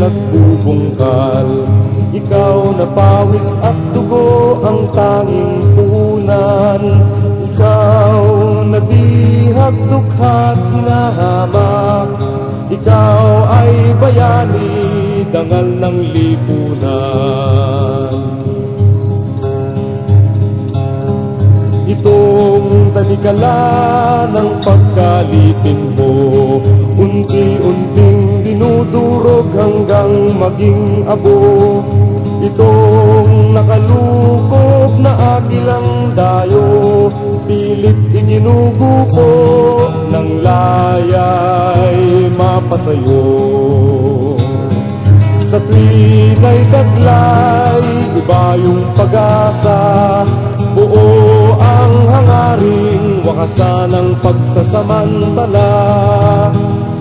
nagbubungkal Ikaw na pawis at dugo ang tanging punan. Ikaw nabihag dukha't hinahamak Ikaw ay bayani, dangal ng lipunan. Itong talikala ng pagkalipin mo dinudurog hanggang maging abo. Itong nakalukob na akilang dayo Pilit iginugo ko ng layay mapasayo. Sa tuwing ay taglay, iba yung pag-asa Buo ang hangaring, wakasan ang pagsasamantala.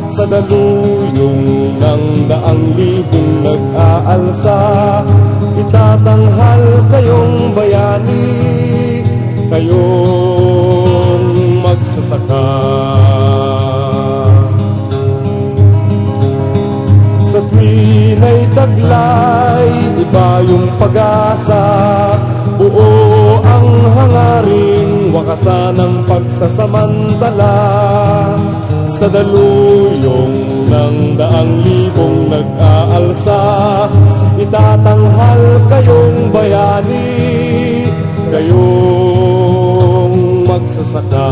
Sa daluyong ng daang libong nag-aalsa Itatanghal kayong bayani, kayong magsasaka. Sa tuwin ay taglay, iba yung pag-asa. Buo ang hangaring, wakasan ang pagsasamantala. Sa daluyong ng daang libong nag-aalsa Itatanghal kayong bayani, kayong magsasaka